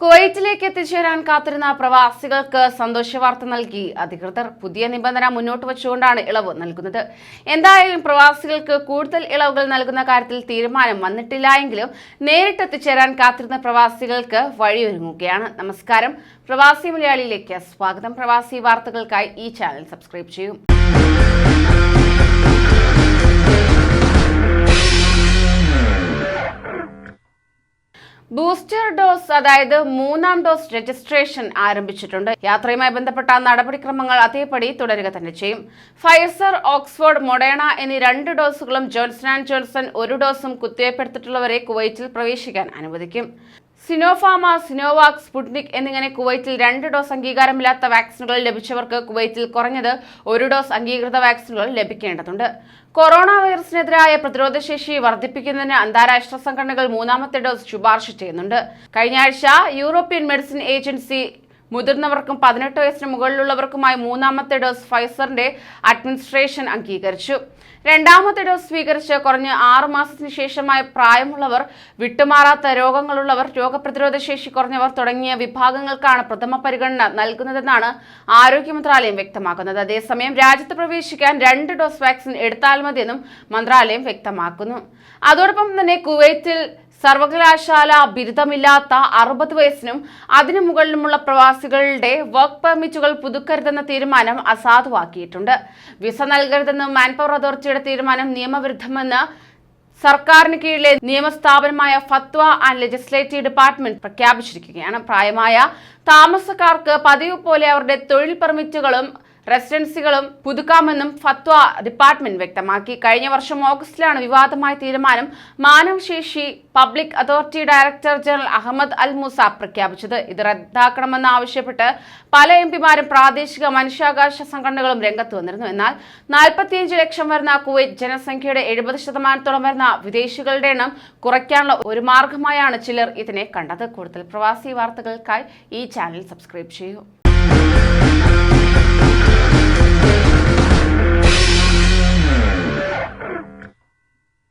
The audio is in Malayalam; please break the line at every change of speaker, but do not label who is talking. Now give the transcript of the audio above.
കുവൈറ്റിലേക്ക് എത്തിച്ചേരാൻ കാത്തിരുന്ന പ്രവാസികൾക്ക് സന്തോഷ വാർത്ത നൽകി. അധികൃതർ പുതിയ നിബന്ധന മുന്നോട്ട് വെച്ചുകൊണ്ടാണ് ഇളവ് നൽകുന്നത്. എന്തായാലും പ്രവാസികൾക്ക് കൂടുതൽ ഇളവുകൾ നൽകുന്ന കാര്യത്തിൽ തീരുമാനം വന്നിട്ടില്ല എങ്കിലും നേരിട്ട് എത്തിച്ചേരാൻ കാത്തിരുന്ന പ്രവാസികൾക്ക് വഴിയൊരുങ്ങുകയാണ്. നമസ്കാരം. പ്രവാസി മലയാളിയിലേക്ക് സ്വാഗതം. പ്രവാസി വാർത്തകൾക്കായി ഈ ചാനൽ സബ്സ്ക്രൈബ് ചെയ്യൂ. ബൂസ്റ്റർ ഡോസ് അതായത് മൂന്നാം ഡോസ് രജിസ്ട്രേഷൻ ആരംഭിച്ചിട്ടുണ്ട്. യാത്രയുമായി ബന്ധപ്പെട്ട നടപടിക്രമങ്ങൾ അതേപടി തുടരുക തന്നെ ചെയ്യും. ഫൈസർ ഓക്സ്ഫോർഡ് മൊഡേണ എന്നീ രണ്ട് ഡോസുകളും ജോൺസൺ ആൻഡ് ജോൺസൺ ഒരു ഡോസും കുത്തിവയ്പ്പെടുത്തിട്ടുള്ളവരെ കുവൈറ്റിൽ പ്രവേശിക്കാൻ അനുവദിക്കും. സിനോഫാമ സിനോവാക് സ്പുട്നിക് എന്നിങ്ങനെ കുവൈറ്റിൽ രണ്ട് ഡോസ് അംഗീകാരമില്ലാത്ത വാക്സിനുകൾ ലഭിച്ചവർക്ക് കുവൈറ്റിൽ കുറഞ്ഞത് ഒരു ഡോസ് അംഗീകൃത വാക്സിനുകൾ ലഭിക്കേണ്ടതുണ്ട്. കൊറോണ വൈറസിനെതിരായ പ്രതിരോധശേഷി വർദ്ധിപ്പിക്കുന്നതിന് അന്താരാഷ്ട്ര സംഘടനകൾ മൂന്നാമത്തെ ഡോസ് ശുപാർശ ചെയ്യുന്നുണ്ട്. കഴിഞ്ഞ ആഴ്ച യൂറോപ്യൻ മെഡിസിൻ ഏജൻസി മുതിർന്നവർക്കും പതിനെട്ട് വയസ്സിന് മുകളിലുള്ളവർക്കുമായി മൂന്നാമത്തെ ഡോസ് ഫൈസറിന്റെ അഡ്മിനിസ്ട്രേഷൻ അംഗീകരിച്ചു. രണ്ടാമത്തെ ഡോസ് സ്വീകരിച്ച് കുറഞ്ഞ് ആറു മാസത്തിന് ശേഷമായ പ്രായമുള്ളവർ വിട്ടുമാറാത്ത രോഗങ്ങളുള്ളവർ രോഗപ്രതിരോധ ശേഷി കുറഞ്ഞവർ തുടങ്ങിയ വിഭാഗങ്ങൾക്കാണ് പ്രഥമ പരിഗണന നൽകുന്നതെന്നാണ് ആരോഗ്യ മന്ത്രാലയം വ്യക്തമാക്കുന്നത്. അതേസമയം രാജ്യത്ത് പ്രവേശിക്കാൻ രണ്ട് ഡോസ് വാക്സിൻ എടുത്താൽ മതിയെന്നും മന്ത്രാലയം വ്യക്തമാക്കുന്നു. അതോടൊപ്പം തന്നെ കുവൈറ്റിൽ സർവകലാശാല ബിരുദമില്ലാത്ത അറുപത് വയസ്സിനും അതിനു മുകളിലുമുള്ള പ്രവാസികളുടെ വർക്ക് പെർമിറ്റുകൾ പുതുക്കരുതെന്ന തീരുമാനം അസാധുവാക്കിയിട്ടുണ്ട്. വിസ നൽകരുതെന്ന് മാൻപവർ അതോറിറ്റിയുടെ തീരുമാനം നിയമവിരുദ്ധമെന്ന് സർക്കാരിന് കീഴിലെ നിയമസ്ഥാപനമായ ഫത്വ ആൻഡ് ലെജിസ്ലേറ്റീവ് ഡിപ്പാർട്ട്മെന്റ് പ്രഖ്യാപിച്ചിരിക്കുകയാണ്. പ്രായമായ താമസക്കാർക്ക് പതിവ് പോലെ അവരുടെ തൊഴിൽ പെർമിറ്റുകളും റെസിഡൻസികളും പുതുക്കാമെന്നും ഫത്വ ഡിപ്പാർട്ട്മെന്റ് വ്യക്തമാക്കി. കഴിഞ്ഞ വർഷം ഓഗസ്റ്റിലാണ് വിവാദമായ തീരുമാനം മാനവശേഷി public authority director general Ahmed Al Moosa പ്രഖ്യാപിച്ചത്. ഇത് റദ്ദാക്കണമെന്ന് ആവശ്യപ്പെട്ട് പല എം പിമാരും പ്രാദേശിക മനുഷ്യാവകാശ സംഘടനകളും രംഗത്ത് വന്നിരുന്നു. എന്നാൽ നാൽപ്പത്തിയഞ്ച് ലക്ഷം വരുന്ന കുവൈറ്റ് ജനസംഖ്യയുടെ എഴുപത് ശതമാനത്തോളം വരുന്ന വിദേശികളുടെ എണ്ണം കുറയ്ക്കാനുള്ള ഒരു മാർഗമായാണ് ചിലർ ഇതിനെ കണ്ടത്. കൂടുതൽ പ്രവാസി വാർത്തകൾക്കായി ഈ ചാനൽ സബ്സ്ക്രൈബ് ചെയ്യൂ.